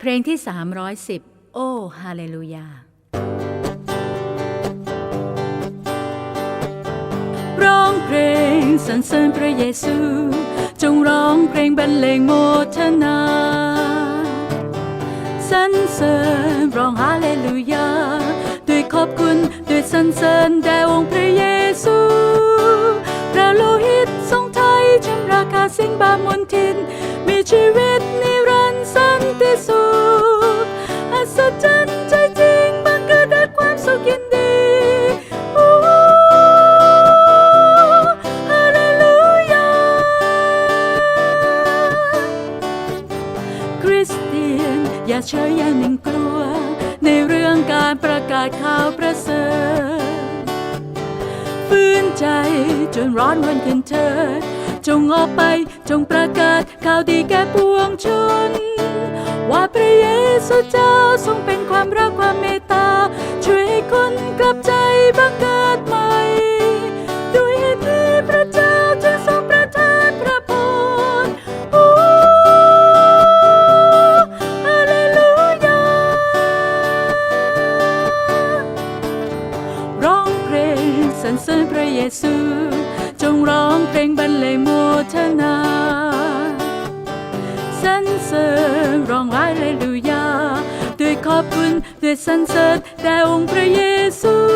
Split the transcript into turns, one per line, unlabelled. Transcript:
เพลงที่ 310 โอ้ ฮาเลลูยา ร้องเพลงสรรเสริญพระเยซู จงร้องเพลงบรรเลงโมทนาสรรเสริญร้องฮาเลลูยา ด้วยขอบคุณด้วยสรรเสริญแด่องค์พระเยซู พระโลหิตทรงไทยชำระค่าสิ่งบาปมนทิน มีชีวิตน อย่าเฉยอย่าหนึ่งกลัว ในเรื่องการประกาศข่าวประเสริฐฟื้นใจจนร้อนวันขึ้นเธอ จงออกไปจงประกาศข่าวดีแก่ปวงชน ว่าพระเยซูเจ้าทรงเป็นความรักความเมตตา ช่วยให้คนกลับ รรเสริญพระเยซู จงร้องเพลงบรรเลงโมทนาสรรเสริญร้องฮาเลลูยาด้วยขอบคุณด้วยสรรเสริญแด่องค์พระเยซู